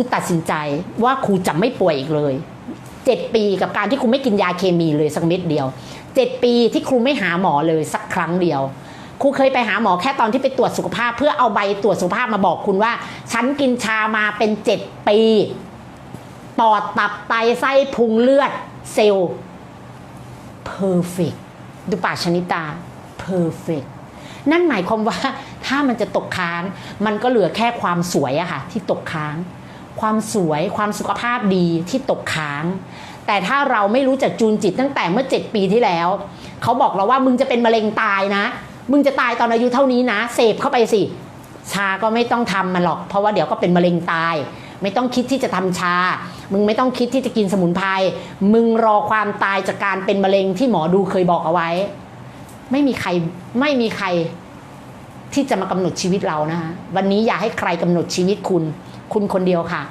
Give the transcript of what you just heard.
ครูตัดสินใจว่าครูจะไม่ป่วยอีกเลยเจ็ดปีกับการที่ครูไม่กินยาเคมีเลยสักเม็ดเดียวเจ็ดปีที่ครูไม่หาหมอเลยสักครั้งเดียวครูเคยไปหาหมอแค่ตอนที่ไปตรวจสุขภาพ เพื่อเอาใบตรวจสุขภาพมาบอกคุณว่า ฉันกินชามาเป็นเจ็ดปีปอดตับไตไส้พุงเลือด เซลล์ perfect ดูปากชนิตา perfect นั่นหมายความว่าถ้ามันจะตกค้าง มันก็เหลือแค่ความสวยอะค่ะ ที่ตกค้าง ความสวยความสุขภาพดีที่ตกค้าง แต่ถ้าเราไม่รู้จักจูนจิตตั้งแต่เมื่อ 7 ปีที่แล้ว เขาบอกเราว่ามึงจะเป็นมะเร็งตายนะ มึงจะตายตอนอายุเท่านี้นะ เสพเข้าไปสิชาก็ไม่ต้องทำมันหรอก เพราะว่าเดี๋ยวก็เป็นมะเร็งตาย ไม่ต้องคิดที่จะทำชา มึงไม่ต้องคิดที่จะกินสมุนไพรมึงรอความตายจากการเป็นมะเร็งที่หมอดูเคยบอกเอาไว้ ไม่มีใครไม่มีใครที่จะมากำหนดชีวิตเรานะคะวันนี้อย่าให้ใครกำหนดชีวิตคุณ คุณคนเดียวค่ะ